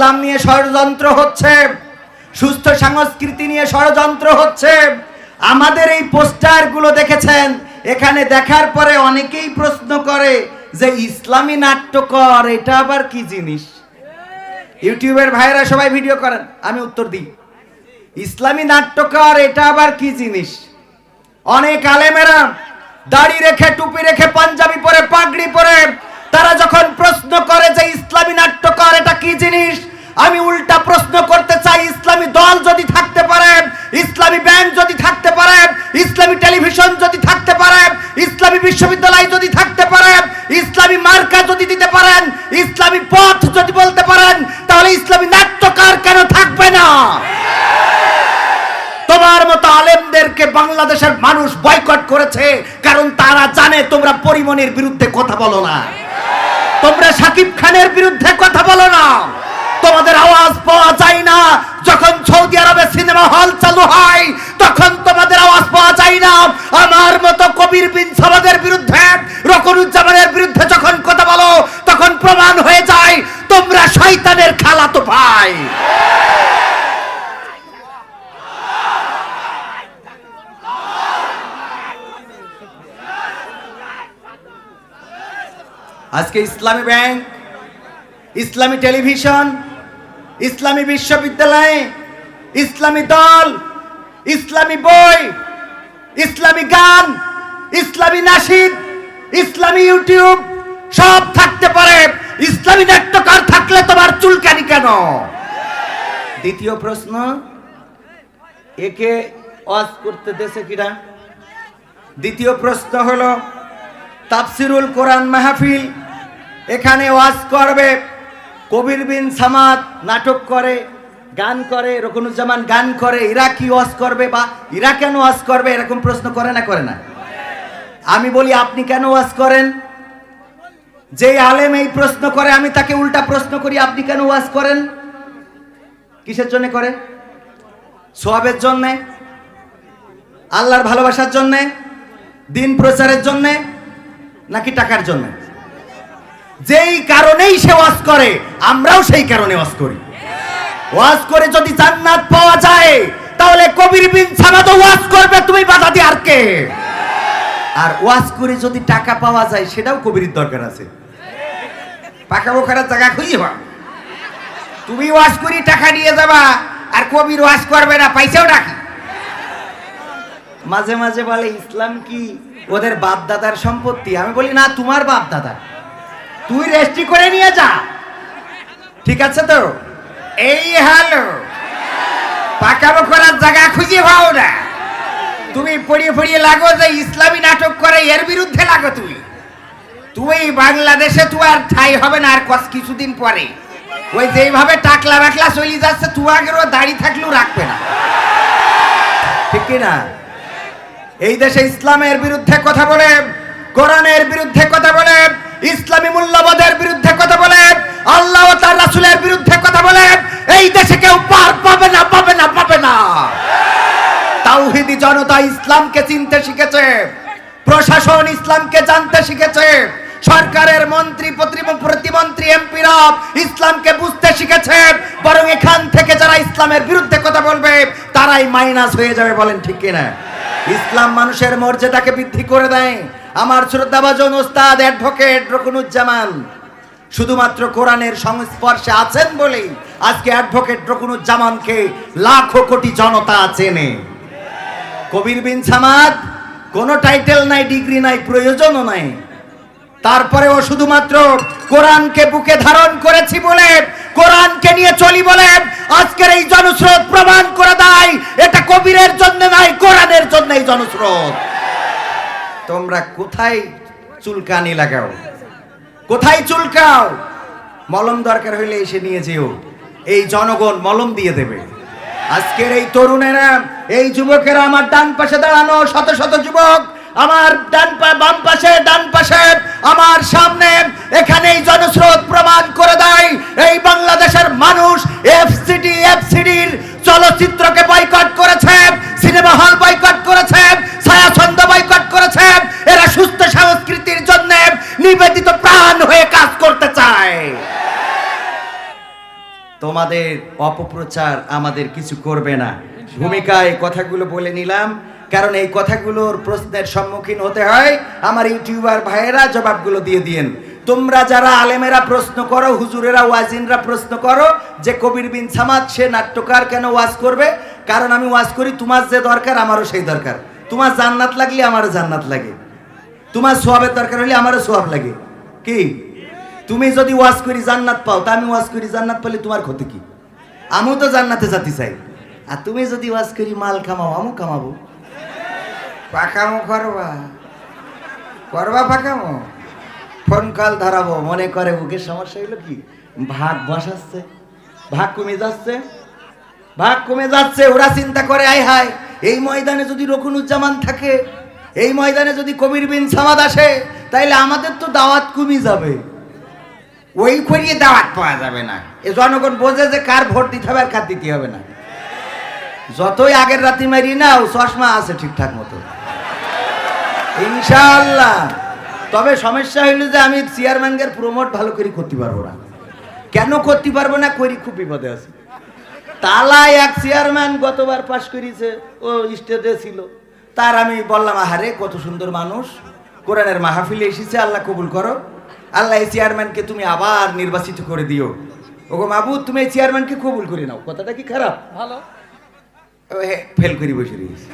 ইসলাম নিয়ে ষড়যন্ত্র হচ্ছে, সুস্থ সংস্কৃতি নিয়ে ষড়যন্ত্র হচ্ছে। আমাদের এই পোস্টারগুলো দেখেছেন, এখানে দেখার পরে অনেকেই প্রশ্ন করে যে ইসলামী নাট্যকর, এটা আবার কি জিনিস? ইউটিউবের ভাইরা সবাই ভিডিও করেন, আমি উত্তর দিই। ইসলামী নাট্যকর, এটা আবার কি জিনিস? অনেক আলেমেরা দাড়ি রেখে, টুপি রেখে, পাঞ্জাবি পরে, পাগড়ি পরে, তারা যখন প্রশ্ন করে যে ইসলামী নাট্যকর, এটা কি জিনিস? আমি উল্টা প্রশ্ন করতে চাই, ইসলামী দল যদি থাকতে পারে, ইসলামী ব্যাংক যদি থাকতে পারে, ইসলামী টেলিভিশন যদি থাকতে পারে, ইসলামী বিশ্ববিদ্যালয় যদি থাকতে পারে, ইসলামী মার্কা যদি দিতে পারেন, ইসলামী পথ যদি বলতে পারেন, তাহলে ইসলামী নাট্যকার কেন থাকবে না? তোমার মতো আলেমদেরকে বাংলাদেশের মানুষ বয়কট করেছে কারণ তারা জানে তোমরা পরিমণির বিরুদ্ধে কথা বলো না। তোমরা সাকিব খানের বিরুদ্ধে কথা বলো না। তোমাদের আওয়াজ পাওয়া যায় না। যখন সৌদি আরবে সিনেমা হল চালু হয়, তখন তোমাদের আওয়াজ পাওয়া যায় না। আমার মতো কবির বিন সামাদের বিরুদ্ধে রকনুজ্জামানের বিরুদ্ধে যখন কথা বলো, তখন প্রমাণ হয়ে যায়, তোমরা শয়তানের খালাতো ভাই। আজকে ইসলামী ব্যাংক, ইসলামী টেলিভিশন ইসলামী বিশ্ববিদ্যালয়ে, ইসলামী দল, ইসলামী বই, ইসলামী গান, ইসলামী নাসিদ, ইসলামী ইউটিউব, সব থাকতে পারে। ইসলামী নাট্যকার থাকলে তোমার চুলকানি কেন? দ্বিতীয় প্রশ্ন, একে ওয়াজ করতে দেশে কিনা? দ্বিতীয় প্রশ্ন হলো, তাফসিরুল কোরআন মাহফিল এখানে ওয়াজ করবে কবির বিন সামাদ নাটক করে, গান করে, রকনুজ্জামান গান করে ইরা কি ওয়াজ করবে বা ইরা কেন ওয়াজ করবে, এরকম প্রশ্ন করে না করে না। আমি বলি, আপনি কেন ওয়াজ করেন? যে আলেম এই প্রশ্ন করে, আমি তাকে উল্টা প্রশ্ন করি, আপনি কেন ওয়াজ করেন? কিসের জন্য করে? সোয়াবের জন্যে? আল্লাহর ভালোবাসার জন্যে? দিন প্রচারের জন্যে? নাকি টাকার জন্য? যেই কারণেই সে ওয়াজ করে, আমরাও সেই কারণে ওয়াজ করি। ওয়াজ করে যদি জান্নাত পাওয়া যায়, তাহলে কবির বিন সামাদ ওয়াজ করবে, তুমি বাধা দিয়ে আর কে? আর ওয়াজ করে যদি টাকা পাওয়া যায়, সেটাও কবির দরকার আছে। পাকা বোখারার জায়গা খুঁজি বা তুমি ওয়াজ করি টাকা নিয়ে যাবা, আর কবির ওয়াজ করবে না, পয়সাও রাখি। মাঝে মাঝে বলে, ইসলাম কি ওদের বাপ দাদার সম্পত্তি? আমি বলি, না, তোমার বাপ দাদা তুই রেস্ট্রি করে নিয়ে যা। ঠিক আছে তো? এই হ্যালো পাকাবো করার জায়গা খুঁজে পাও না। তুমি পড়িয়ে পড়িয়ে লাগো যে ইসলামী নাটক করে, এর বিরুদ্ধে লাগো তুই তুই বাংলাদেশে তুই আর ঠাই হবে না, আর কস কিছুদিন পরে। ওই যেইভাবে টাকলা বাকলা চলে যাচ্ছে তুই আগেরও দাড়ি থাকলেও রাখবে না। ঠিক না? এই দেশে ইসলামের বিরুদ্ধে কথা বলে, কোরআনের বিরুদ্ধে কথা বলে ইসলামী মূল্যবোধের বিরুদ্ধে কথা বলেন, আল্লাহ তার রাসূলের বিরুদ্ধে কথা বলেন, এই দেশে কেউ পার পাবে না পাবে না পাবে না। তাওহিদি জনতা ইসলামকে চিনতে শিখেছে, প্রশাসন ইসলামকে জানতে শিখেছে, সরকারের মন্ত্রী, প্রতিম- প্রতিমন্ত্রী, এমপিরা ইসলামকে বুঝতে শিখেছে, বরং এখান থেকে যারা ইসলামের বিরুদ্ধে কথা বলবে, তারাই মাইনাস হয়ে যাবে বলেন ঠিক কিনা? ইসলাম মানুষের মর্যাদাকে বৃদ্ধি করে দেয়। আমার শ্রদ্ধাভাজন ওস্তাদ অ্যাডভোকেট রকুনুজ্জামান, শুধুমাত্র কোরআনের সংস্পর্শে আছেন বলেই আজকে অ্যাডভোকেট রকুনুজ্জামানকে লাখো কোটি জনতা চেনে। কবির বিন সামাদ, কোনো টাইটেল নাই, ডিগ্রি নাই, প্রয়োজনও নাই। তারপরেও শুধুমাত্র কোরআনকে বুকে ধারণ করেছি বলে, কোরআনকে নিয়ে চলি বলে আজকের এই জনস্রোত প্রমাণ করে দেয়, এটা কবিরের জন্য নাই, কোরআনের জন্য এই জনস্রোত। তোমরা কোথায় চুলকানি লাগাও? কোথায় চুলকাও? মলম দরকার হইলে এসে নিয়ে যেও। এই জনগণ মলম দিয়ে দেবে। আজকের এই তরুণেরা, এই যুবকেরা আমার ডান পাশে দাঁড়ানো শত শত যুবক, আমার ডান পা বাম পাশে, ডান পাশে, আমার সামনে এখানে জনস্রোত জনস্রোত তোমাদের অপপ্রচার আমাদের কিছু করবে না। ভূমিকায় কথাগুলো বলে নিলাম, কারণ এই কথাগুলোর প্রশ্নের সম্মুখীন হতে হয়। আমার ইউটিউবার ভাইয়েরা জবাবগুলো দিয়ে দিয়েন। তোমরা যারা আলেমেরা প্রশ্ন করো, হুজুরেরা, ওয়াজিনরা প্রশ্ন করো, যে কবির বিন সামাদ, সে নাট্যকার কেন ওয়াজ করবে? কারণ আমি ওয়াজ করি, তোমার যে দরকার, আমারও সেই দরকার। তোমার জান্নাত লাগলে আমারও জান্নাত লাগে। তোমার সোয়াবের দরকার হলে আমারও সোয়াব লাগে। কি? তুমি যদি ওয়াজ করি জান্নাত পাও, তা আমি ওয়াজ করি জান্নাত পেলে তোমার ক্ষতি কি? আমিও তো জান্নাতে যেতে চাই। আর তুমি যদি ওয়াজ করি মাল কামাও, আমিও কামাবো। পাকামো, করবা। করবা পাকামো। ফোন কল ধরাবো, মনে করে বুকের সমস্যা হলো কি? ভাগ বসাচ্ছে, ভাগ কমে যাচ্ছে, ভাগ কমে যাচ্ছে, ওরা চিন্তা করে, আয় হায়, এই ময়দানে যদি রকুনুজ্জামান থাকে, এই ময়দানে যদি কবির বিন সামাদ আসে, তাইলে আমাদের তো দাওয়াত কমে যাবে। ওই করিয়ে দাওয়াত পাওয়া যাবে না। এ জনগণ বোঝে যে কার ভোট দিতে হবে আর কার দিতে হবে না। যতই আগের রাতি মারি না ও চশমা আছে ঠিকঠাক মতো। ইনশাল্লাহ তবে সমস্যা হইল যে আমি চেয়ারম্যানকে প্রমোট ভালো করে করতে পারব না। কেন করতে পারব না করি, খুব বিপদে আছি। তালায় এক চেয়ারম্যান গতবার পাশ করেছে ও স্টেজে ছিল। তার আমি বললাম, আহারে, কত সুন্দর মানুষ। কোরআনের মাহফিলে এসেছে, আল্লাহ কবুল করো। আল্লাহ এই চেয়ারম্যানকে তুমি আবার নির্বাচিত করে দিও। ওগো মাবুদ তুমি এই চেয়ারম্যানকে কবুল করে নাও। কথাটা কি খারাপ? ভালো। ফেল করি বসে রয়েছে।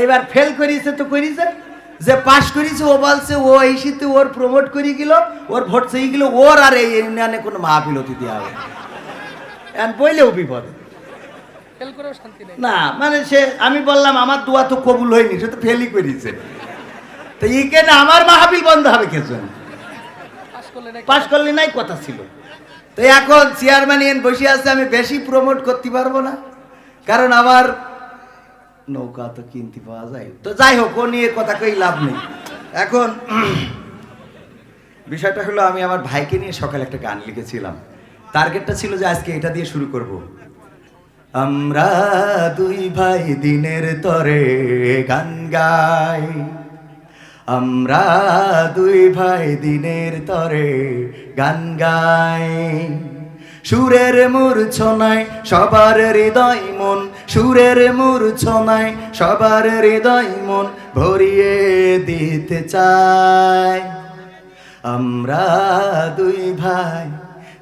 এইবার ফেল করিছে তো করিছে যে পাশ করিছে ও বলছে ও এই শীতে ওর প্রমোট করে গেল ওর ভোট চেয়ে গেল ওর আর এই ইউনিয়নে কোনো মাহফিল হতে দেওয়া হবে বইলেও বিপদ। না মানে সে আমি বললাম আমার দোয়া তো কবুল হয়নি সে তো ফেলই করেছে তো ইকেনে আমার মাহফিল বন্ধ হবে করলে পাশ করলে নাই কথা ছিল। তো এখন চেয়ারম্যান এন বসে আছে আমি বেশি প্রমোট করতে পারব না। কারণ আমার নৌকা তো কিনতে পাওয়া যায়। তো যাই হোক ও নিয়ে কথা কই লাভ নেই। এখন বিষয়টা হলো আমি আমার ভাইকে নিয়ে সকালে একটা গান লিখেছিলাম। টার্গেটটা ছিল যে আজকে এটা দিয়ে শুরু করব। আমরা দুই ভাই দিনের তরে গান গাই। আমরা দুই ভাই দিনের তরে গান গাই। সুরের মূর্ছনায় সবার হৃদয় মন, সুরের মূর্ছনায় সবার হৃদয় মন ভরিয়ে দিতে চাই। আমরা দুই ভাই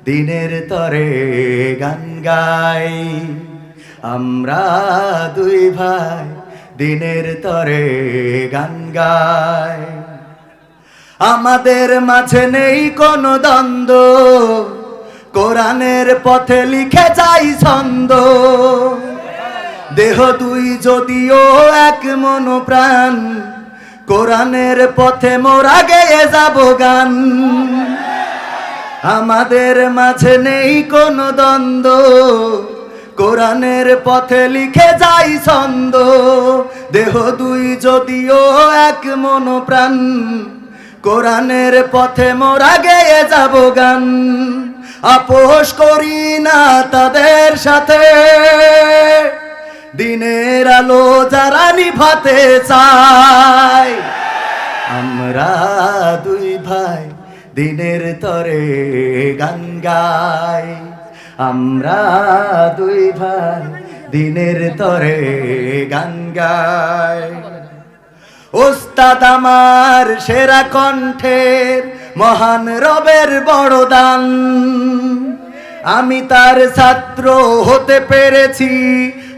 দিনের তরে গান গাই। আমরা দুই ভাই দিনের তরে গান গাই আমাদের মাঝে নেই কোনো দ্বন্দ্ব। কোরআনের পথে লিখে যাই ছন্দ। দেহ দুই যদিও এক মন প্রাণ কোরআনের পথে মোরা গেয়ে যাব গান। আমাদের মাঝে নেই কোনো দ্বন্দ্ব। কোরআনের পথে লিখে যাই ছন্দ। দেহ দুই যদিও এক মন প্রাণ কোরআনের পথে মোরা গেয়ে যাব গান। আপোষ করি না তাদের সাথে। দিনের আলো যারা নিভাতে চায়, আমরা দুই ভাই দিনের তরে গান গাই। আমরা দুই ভাই দিনের তরে গান ওস্তাদ আমার সেরা কণ্ঠের মহান রবের বড় দান আমি তার ছাত্র হতে পেরেছি,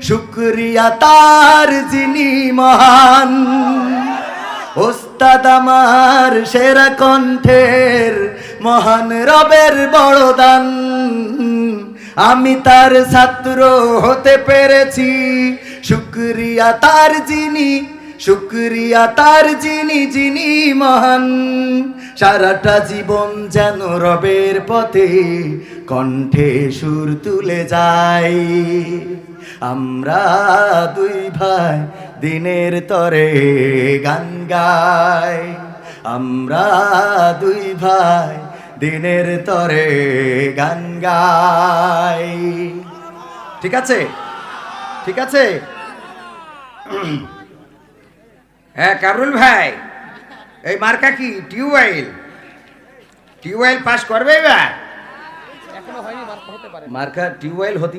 শুক্রিয়া তার যিনি মহান। ওস্তাদ আমার সেরা কণ্ঠের মহান রবের বড় দান আমি তার ছাত্র হতে পেরেছি। শুক্রিয়া তার যিনি, শুক্রিয়া তার যিনি যিনি মহান। সারাটা জীবন যেন রবের পথে কণ্ঠে সুর তুলে যাই। আমরা দুই ভাই দিনের তরে গান গাই। আমরা দুই ভাই দিনের তরে গান গাই। ঠিক আছে? ঠিক আছে? হ্যাঁ কারুল ভাই, এই মার্কা কি? টিউবওয়েল। টিউবওয়েল পাস করবে এবার? মার্কা টিউবওয়েল হতে